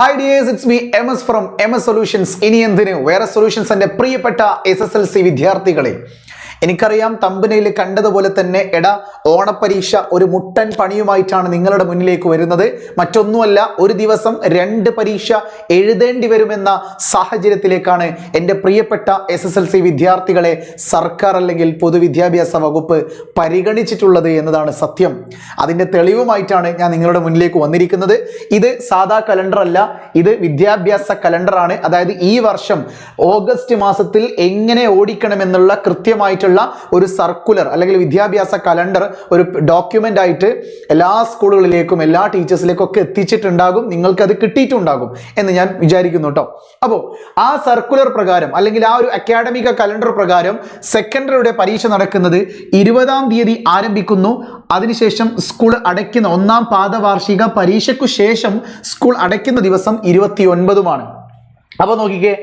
Hi dears it's me M S from M S solutions ഇനി എന്തിന്? വേറെ solutions എന്റെ പ്രിയപ്പെട്ട എസ് എസ് എൽ സി വിദ്യാർത്ഥികളെ. എനിക്കറിയാം തമ്പനയിൽ കണ്ടതുപോലെ തന്നെ എടാ ഓണപ്പരീക്ഷ ഒരു മുട്ടൻ പണിയുമായിട്ടാണ് നിങ്ങളുടെ മുന്നിലേക്ക് വരുന്നത്. മറ്റൊന്നുമല്ല ഒരു ദിവസം രണ്ട് പരീക്ഷ എഴുതേണ്ടി വരുമെന്ന സാഹചര്യത്തിലേക്കാണ് എന്റെ പ്രിയപ്പെട്ട എസ് എസ് എൽ സി വിദ്യാർത്ഥികളെ സർക്കാർ അല്ലെങ്കിൽ പൊതുവിദ്യാഭ്യാസ വകുപ്പ് പരിഗണിച്ചിട്ടുള്ളത് എന്നതാണ് സത്യം. അതിന്റെ തെളിവുമായിട്ടാണ് ഞാൻ നിങ്ങളുടെ മുന്നിലേക്ക് വന്നിരിക്കുന്നത്. ഇത് സാധാ കലണ്ടർ അല്ല ഇത് വിദ്യാഭ്യാസ കലണ്ടറാണ്. അതായത് ഈ വർഷം ഓഗസ്റ്റ് മാസത്തിൽ എങ്ങനെ ഓടിക്കണമെന്നുള്ള കൃത്യമായിട്ടുള്ള ഒരു സർക്കുലർ അല്ലെങ്കിൽ വിദ്യാഭ്യാസ കലണ്ടർ ഒരു ഡോക്യുമെന്റ് ആയിട്ട് എല്ലാ സ്കൂളുകളിലേക്കും എല്ലാ ടീച്ചേഴ്സിലേക്കും ഒക്കെ എത്തിച്ചിട്ടുണ്ടാകും. നിങ്ങൾക്ക് അത് കിട്ടിയിട്ടുണ്ടാകും എന്ന് ഞാൻ വിചാരിക്കുന്നു കേട്ടോ അപ്പോൾ ആ സർക്കുലർ പ്രകാരം അല്ലെങ്കിൽ ആ ഒരു അക്കാഡമിക കലണ്ടർ പ്രകാരം സെക്കൻഡറിയുടെ പരീക്ഷ നടക്കുന്നത് ഇരുപതാം തീയതി ആരംഭിക്കുന്നു. അതിനുശേഷം സ്കൂൾ അടയ്ക്കുന്ന ഒന്നാം പാദവാർഷിക പരീക്ഷയ്ക്കു ശേഷം സ്കൂൾ അടയ്ക്കുന്ന ദിവസം ഇരുപത്തി ഒൻപതുമാണ് അപ്പൊ നോക്കിക്കേ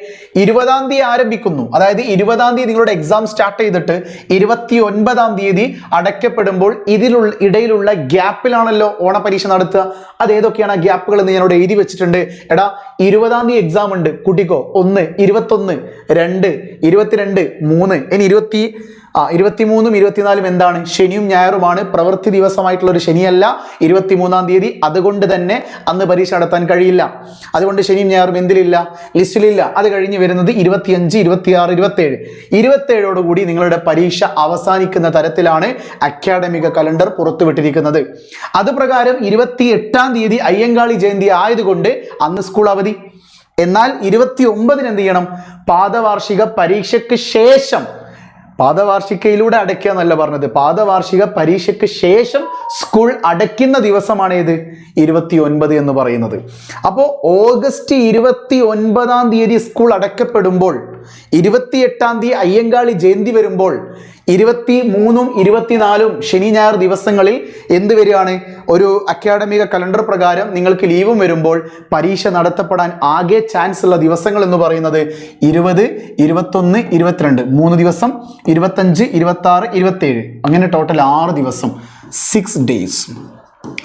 ഇരുപതാം തീയതി ആരംഭിക്കുന്നു. അതായത് ഇരുപതാം തീയതി നിങ്ങളുടെ എക്സാം സ്റ്റാർട്ട് ചെയ്തിട്ട് ഇരുപത്തി ഒൻപതാം തീയതി അടയ്ക്കപ്പെടുമ്പോൾ ഇതിലുള്ള ഇടയിലുള്ള ഗ്യാപ്പിലാണല്ലോ ഓണപരീക്ഷ നടത്തുക. അത് ഏതൊക്കെയാണ് ആ ഗ്യാപ്പുകൾ എന്ന് ഞാനോട് എഴുതി വെച്ചിട്ടുണ്ട്. എടാ ഇരുപതാം തീയതി എക്സാം ഉണ്ട്. കുട്ടിക്കോ ഒന്ന് ഇരുപത്തൊന്ന് രണ്ട് ഇരുപത്തിരണ്ട് മൂന്ന് ഇനി ഇരുപത്തി ആ ഇരുപത്തിമൂന്നും ഇരുപത്തിനാലും എന്താണ്? ശനിയും ഞായറുമാണ്. പ്രവൃത്തി ദിവസമായിട്ടുള്ള ഒരു ശനിയല്ല ഇരുപത്തിമൂന്നാം തീയതി. അതുകൊണ്ട് തന്നെ അന്ന് പരീക്ഷ നടത്താൻ കഴിയില്ല. അതുകൊണ്ട് ശനിയും ഞായറും എന്തിലില്ല? ലിസ്റ്റിലില്ല. അത് കഴിഞ്ഞ് വരുന്നത് ഇരുപത്തിയഞ്ച് ഇരുപത്തിയാറ് ഇരുപത്തേഴ്. ഇരുപത്തേഴോടുകൂടി നിങ്ങളുടെ പരീക്ഷ അവസാനിക്കുന്ന തരത്തിലാണ് അക്കാഡമിക കലണ്ടർ പുറത്തുവിട്ടിരിക്കുന്നത്. അതുപ്രകാരം ഇരുപത്തി എട്ടാം തീയതി അയ്യങ്കാളി ജയന്തി ആയതുകൊണ്ട് അന്ന് സ്കൂൾ അവധി. എന്നാൽ ഇരുപത്തി ഒമ്പതിന് എന്ത് ചെയ്യണം? പാദവാർഷിക പരീക്ഷയ്ക്ക് ശേഷം പാദവാർഷികയിലൂടെ അടയ്ക്കുക എന്നല്ല പറഞ്ഞത്. പാദവാർഷിക പരീക്ഷയ്ക്ക് ശേഷം സ്കൂൾ അടയ്ക്കുന്ന ദിവസമാണ് ഏത് ഇരുപത്തി ഒൻപത് എന്ന് പറയുന്നത്. അപ്പോൾ ഓഗസ്റ്റ് ഇരുപത്തി ഒൻപതാം തീയതി സ്കൂൾ അടയ്ക്കപ്പെടുമ്പോൾ ഇരുപത്തിയെട്ടാം തീയതി അയ്യങ്കാളി ജയന്തി വരുമ്പോൾ ഇരുപത്തി മൂന്നും ഇരുപത്തിനാലും ശനി ഞായർ ദിവസങ്ങളിൽ എന്ത് വരികയാണ്? ഒരു അക്കാഡമിക കലണ്ടർ പ്രകാരം നിങ്ങൾക്ക് ലീവും വരുമ്പോൾ പരീക്ഷ നടത്തപ്പെടാൻ ആകെ ചാൻസ് ഉള്ള ദിവസങ്ങൾ എന്ന് പറയുന്നത് ഇരുപത് ഇരുപത്തൊന്ന് ഇരുപത്തിരണ്ട്. മൂന്ന് ദിവസം ഇരുപത്തഞ്ച് ഇരുപത്തി ആറ് ഇരുപത്തേഴ്. അങ്ങനെ ടോട്ടൽ ആറ് ദിവസം. സിക്സ് ഡേയ്സ്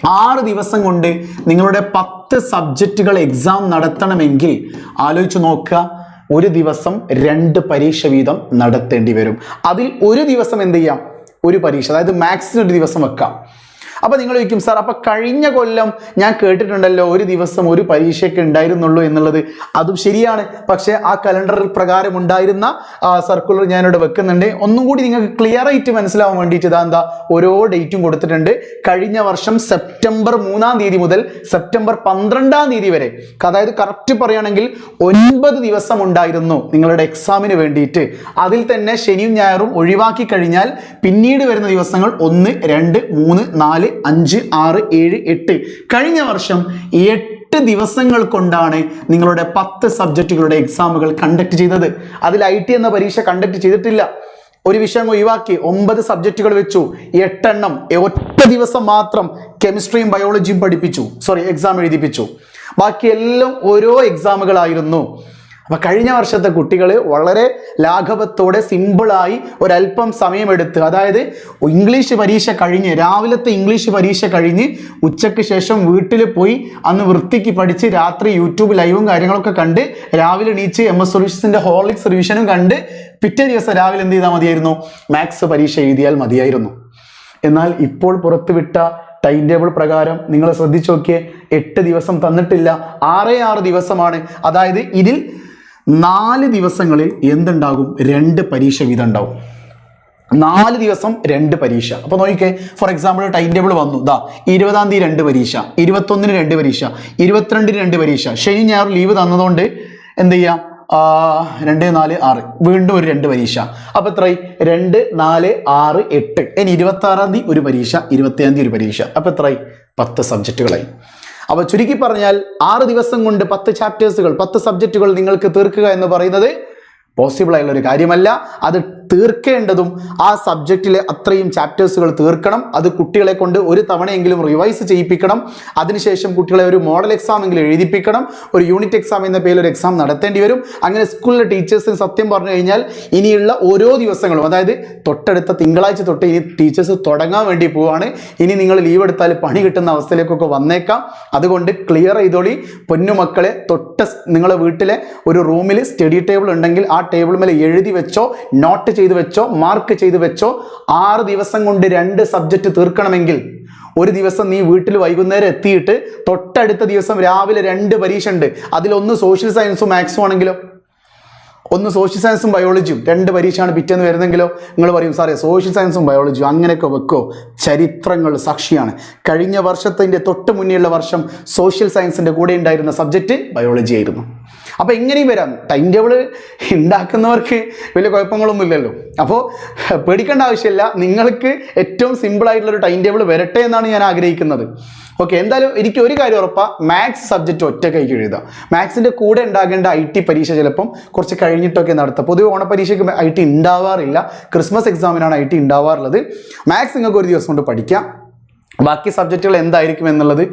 ആറ് ദിവസം കൊണ്ട് നിങ്ങളുടെ പത്ത് സബ്ജക്റ്റുകൾ എക്സാം നടത്തണമെങ്കിൽ ആലോചിച്ച് നോക്കുക. ഒരു ദിവസം രണ്ട് പരീക്ഷ വീതം നടത്തേണ്ടി വരും. അതിൽ ഒരു ദിവസം എന്ത് ചെയ്യാം? ഒരു പരീക്ഷ അതായത് മാത്സിന് ഒരു ദിവസം വെക്കാം. അപ്പൊ നിങ്ങൾ ചോദിക്കും സാർ അപ്പൊ കഴിഞ്ഞ കൊല്ലം ഞാൻ കേട്ടിട്ടുണ്ടല്ലോ ഒരു ദിവസം ഒരു പരീക്ഷയ്ക്ക് ഉണ്ടായിരുന്നുള്ളൂ എന്നുള്ളത്. അതും ശരിയാണ്. പക്ഷേ ആ കലണ്ടറിൽ പ്രകാരം ഉണ്ടായിരുന്ന സർക്കുലർ ഞാനിവിടെ വെക്കുന്നുണ്ട്. ഒന്നും കൂടി നിങ്ങൾക്ക് ക്ലിയർ ആയിട്ട് മനസ്സിലാവാൻ വേണ്ടിയിട്ട് ഇതാ എന്താ ഓരോ ഡേറ്റും കൊടുത്തിട്ടുണ്ട്. കഴിഞ്ഞ വർഷം സെപ്റ്റംബർ മൂന്നാം തീയതി മുതൽ സെപ്റ്റംബർ പന്ത്രണ്ടാം തീയതി വരെ. അതായത് കറക്റ്റ് പറയുകയാണെങ്കിൽ ഒൻപത് ദിവസം ഉണ്ടായിരുന്നു നിങ്ങളുടെ എക്സാമിന് വേണ്ടിയിട്ട്. അതിൽ തന്നെ ശനിയും ഞായറും ഒഴിവാക്കി കഴിഞ്ഞാൽ പിന്നീട് വരുന്ന ദിവസങ്ങൾ ഒന്ന് രണ്ട് മൂന്ന് നാല് അഞ്ച് ആറ് ഏഴ് എട്ട്. കഴിഞ്ഞ വർഷം എട്ട് ദിവസങ്ങൾ കൊണ്ടാണ് നിങ്ങളുടെ പത്ത് സബ്ജക്റ്റുകളുടെ എക്സാമുകൾ കണ്ടക്ട് ചെയ്തത്. അതിൽ ഐ ടി എന്ന പരീക്ഷ കണ്ടക്ട് ചെയ്തിട്ടില്ല. ഒരു വിഷയം ഒഴിവാക്കി ഒമ്പത് സബ്ജക്റ്റുകൾ വെച്ചു. എട്ടെണ്ണം ഒറ്റ ദിവസം മാത്രം കെമിസ്ട്രിയും ബയോളജിയും പഠിപ്പിച്ചു. സോറി എക്സാം എഴുതിപ്പിച്ചു. ബാക്കിയെല്ലാം ഓരോ എക്സാമുകളായിരുന്നു അപ്പൊ കഴിഞ്ഞ വർഷത്തെ കുട്ടികൾ വളരെ ലാഘവത്തോടെ സിമ്പിളായി ഒരല്പം സമയമെടുത്ത് അതായത് ഇംഗ്ലീഷ് പരീക്ഷ കഴിഞ്ഞ് രാവിലത്തെ ഇംഗ്ലീഷ് പരീക്ഷ കഴിഞ്ഞ് ഉച്ചയ്ക്ക് ശേഷം വീട്ടിൽ പോയി അന്ന് വൃത്തിക്ക് പഠിച്ച് രാത്രി യൂട്യൂബ് ലൈവും കാര്യങ്ങളൊക്കെ കണ്ട് രാവിലെ എണീച്ച് എം എസ് സുരേഷിന്റെ ഹോളിക്സ് റിവിഷനും കണ്ട് പിറ്റേ ദിവസം രാവിലെ എന്ത് ചെയ്താൽ മതിയായിരുന്നു? മാത്സ് പരീക്ഷ എഴുതിയാൽ മതിയായിരുന്നു. എന്നാൽ ഇപ്പോൾ പുറത്തുവിട്ട ടൈം ടേബിൾ പ്രകാരം നിങ്ങൾ ശ്രദ്ധിച്ചു നോക്കിയേ എട്ട് ദിവസം തന്നിട്ടില്ല ആറേ ആറ് ദിവസമാണ്. അതായത് ഇതിൽ നാല് ദിവസങ്ങളിൽ എന്തുണ്ടാകും? രണ്ട് പരീക്ഷ വീതം ഉണ്ടാവും നാല് ദിവസം രണ്ട് പരീക്ഷ. അപ്പൊ നോക്കിക്കേ ഫോർ എക്സാമ്പിൾ ടൈം ടേബിൾ വന്നു. ദാ ഇരുപതാം തീയതി രണ്ട് പരീക്ഷ ഇരുപത്തൊന്നിന് രണ്ട് പരീക്ഷ ഇരുപത്തിരണ്ടിന് രണ്ട് പരീക്ഷ. ശനി ഞായർ ലീവ് തന്നതുകൊണ്ട് എന്ത് ചെയ്യാം? രണ്ട് നാല് ആറ്. വീണ്ടും ഒരു രണ്ട് പരീക്ഷ. അപ്പൊ എത്രയായി? രണ്ട് നാല് ആറ് എട്ട്. ഇനി ഇരുപത്തി ആറാം തീയതി ഒരു പരീക്ഷ ഇരുപത്തിയാം തീയതി ഒരു പരീക്ഷ. അപ്പൊ എത്രയായി? പത്ത് സബ്ജക്റ്റുകളായി അപ്പൊ ചുരുക്കി പറഞ്ഞാൽ ആറ് ദിവസം കൊണ്ട് പത്ത് ചാപ്റ്റേഴ്സുകൾ പത്ത് സബ്ജക്റ്റുകൾ നിങ്ങൾക്ക് തീർക്കുക എന്ന് പറയുന്നത് പോസിബിൾ ആയുള്ള ഒരു കാര്യമല്ല. അത് തീർക്കേണ്ടതും ആ സബ്ജക്റ്റിലെ അത്രയും ചാപ്റ്റേഴ്സുകൾ തീർക്കണം. അത് കുട്ടികളെ കൊണ്ട് ഒരു തവണയെങ്കിലും റിവൈസ് ചെയ്യിപ്പിക്കണം. അതിനുശേഷം കുട്ടികളെ ഒരു മോഡൽ എക്സാം എങ്കിലും എഴുതിപ്പിക്കണം. ഒരു യൂണിറ്റ് എക്സാം എന്ന പേരിൽ ഒരു എക്സാം നടത്തേണ്ടി വരും. അങ്ങനെ സ്കൂളിലെ ടീച്ചേഴ്സിന് സത്യം പറഞ്ഞു കഴിഞ്ഞാൽ ഇനിയുള്ള ഓരോ ദിവസങ്ങളും അതായത് തൊട്ടടുത്ത തിങ്കളാഴ്ച തൊട്ട് ഇനി ടീച്ചേഴ്സ് തുടങ്ങാൻ വേണ്ടി പോവാണ്. ഇനി നിങ്ങൾ ലീവ് എടുത്താൽ പണി കിട്ടുന്ന അവസ്ഥയിലേക്കൊക്കെ വന്നേക്കാം. അതുകൊണ്ട് ക്ലിയർ ചെയ്തോളി. പൊന്നുമക്കളെ തൊട്ട നിങ്ങളുടെ നിങ്ങളെ വീട്ടിലെ ഒരു റൂമിൽ സ്റ്റഡി ടേബിൾ ഉണ്ടെങ്കിൽ ആ ടേബിൾ മേലെ എഴുതി വെച്ചോ. നോട്ട് ചെയ്ത് വെച്ചോ മാർക്ക് ചെയ്തു വെച്ചോ ആറ് ദിവസം കൊണ്ട് രണ്ട് സബ്ജക്റ്റ് തീർക്കണമെങ്കിൽ ഒരു ദിവസം നീ വീട്ടിൽ വൈകുന്നേരം എത്തിയിട്ട് തൊട്ടടുത്ത ദിവസം രാവിലെ രണ്ട് പരീക്ഷ ഉണ്ട്. അതിലൊന്ന് സോഷ്യൽ സയൻസും മാത്സും ആണെങ്കിലോ? ഒന്ന് സോഷ്യൽ സയൻസും ബയോളജിയും രണ്ട് പരീക്ഷയാണ് പിറ്റേന്ന് വരുന്നെങ്കിലോ? നിങ്ങൾ പറയും സാറേ സോഷ്യൽ സയൻസും ബയോളജിയും അങ്ങനെയൊക്കെ വെക്കോ. ചരിത്രങ്ങൾ സാക്ഷിയാണ്. കഴിഞ്ഞ വർഷത്തിന്റെ തൊട്ട് മുന്നേയുള്ള വർഷം സോഷ്യൽ സയൻസിന്റെ കൂടെ ഉണ്ടായിരുന്ന സബ്ജക്റ്റ് ബയോളജി ആയിരുന്നു. അപ്പോൾ എങ്ങനെയും വരാം. ടൈം ടേബിൾ ഉണ്ടാക്കുന്നവർക്ക് വലിയ കുഴപ്പങ്ങളൊന്നും ഇല്ലല്ലോ അപ്പോൾ പേടിക്കേണ്ട ആവശ്യമില്ല. നിങ്ങൾക്ക് ഏറ്റവും ഒരു ടൈം ടേബിൾ വരട്ടെ എന്നാണ് ഞാൻ ആഗ്രഹിക്കുന്നത്. ഓക്കെ എന്തായാലും എനിക്ക് ഒരു കാര്യം ഉറപ്പാ. മാത്സ് സബ്ജക്റ്റ് ഒറ്റ കൈക്ക് എഴുതാം മാത്സിന്റെ കൂടെ ഉണ്ടാകേണ്ട ഐ ടി പരീക്ഷ ചിലപ്പം കുറച്ച് കഴിഞ്ഞിട്ടൊക്കെ നടത്തുക പൊതുവെ ഓണപരീക്ഷയ്ക്ക് ഐ ടി ഉണ്ടാവാറില്ല ക്രിസ്മസ് എക്സാമിനാണ് ഐ ടി ഉണ്ടാവാറുള്ളത് മാത്സ് നിങ്ങൾക്ക് ഒരു ദിവസം കൊണ്ട് പഠിക്കാം. ബാക്കി സബ്ജക്റ്റുകൾ എന്തായിരിക്കും എന്നുള്ളത്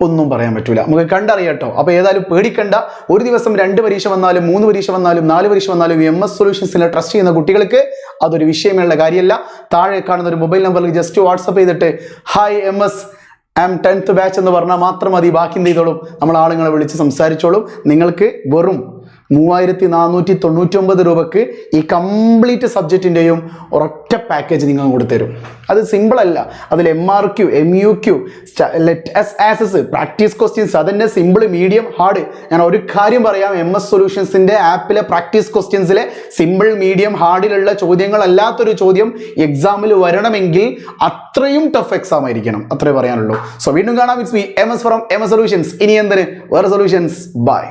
ഒന്നും പറയാൻ പറ്റൂല. നമുക്ക് കണ്ടറിയാട്ടോ. അപ്പോൾ ഏതായാലും പേടിക്കണ്ട. ഒരു ദിവസം രണ്ട് പരീക്ഷ വന്നാലും മൂന്ന് പരീക്ഷ വന്നാലും നാല് പരീക്ഷ വന്നാലും എം എസ് സൊല്യൂഷൻസിനെ ട്രസ്റ്റ് ചെയ്യുന്ന കുട്ടികൾക്ക് അതൊരു വിഷയമുള്ള കാര്യമല്ല. താഴെ കാണുന്ന ഒരു മൊബൈൽ നമ്പറിൽ ജസ്റ്റ് വാട്സപ്പ് ചെയ്തിട്ട് hi M S am tenth batch എന്ന് പറഞ്ഞാൽ മാത്രം മതി. ബാക്കി എന്ത് ചെയ്തോളും? നമ്മൾ ആളുകളെ വിളിച്ച് സംസാരിച്ചോളും. നിങ്ങൾക്ക് വെറും മൂവായിരത്തി നാനൂറ്റി തൊണ്ണൂറ്റൊമ്പത് രൂപക്ക് ഈ കംപ്ലീറ്റ് സബ്ജക്റ്റിന്റെയും ഒരൊറ്റ പാക്കേജ് നിങ്ങൾ കൊടുത്തരും. അത് സിമ്പിളല്ല അതിൽ M R Q M U Q S assess practice questions അതന്നെ സിമ്പിൾ മീഡിയം ഹാർഡ് ഞാൻ ഒരു കാര്യം പറയാം. എം എസ് സൊല്യൂഷൻസിന്റെ ആപ്പിലെ പ്രാക്ടീസ് ക്വസ്റ്റ്യൻസിലെ സിമ്പിൾ മീഡിയം ഹാർഡിലുള്ള ചോദ്യങ്ങളല്ലാത്തൊരു ചോദ്യം എക്സാമിൽ വരണമെങ്കിൽ അത്രയും ടഫ് എക്സാം ആയിരിക്കണം. അത്രേ പറയാനുള്ളൂ. സോ വീണ്ടും കാണാം. It's me M S from M S solutions ഇനി എന്തിന്? വേറെ സൊല്യൂഷൻസ് ബൈ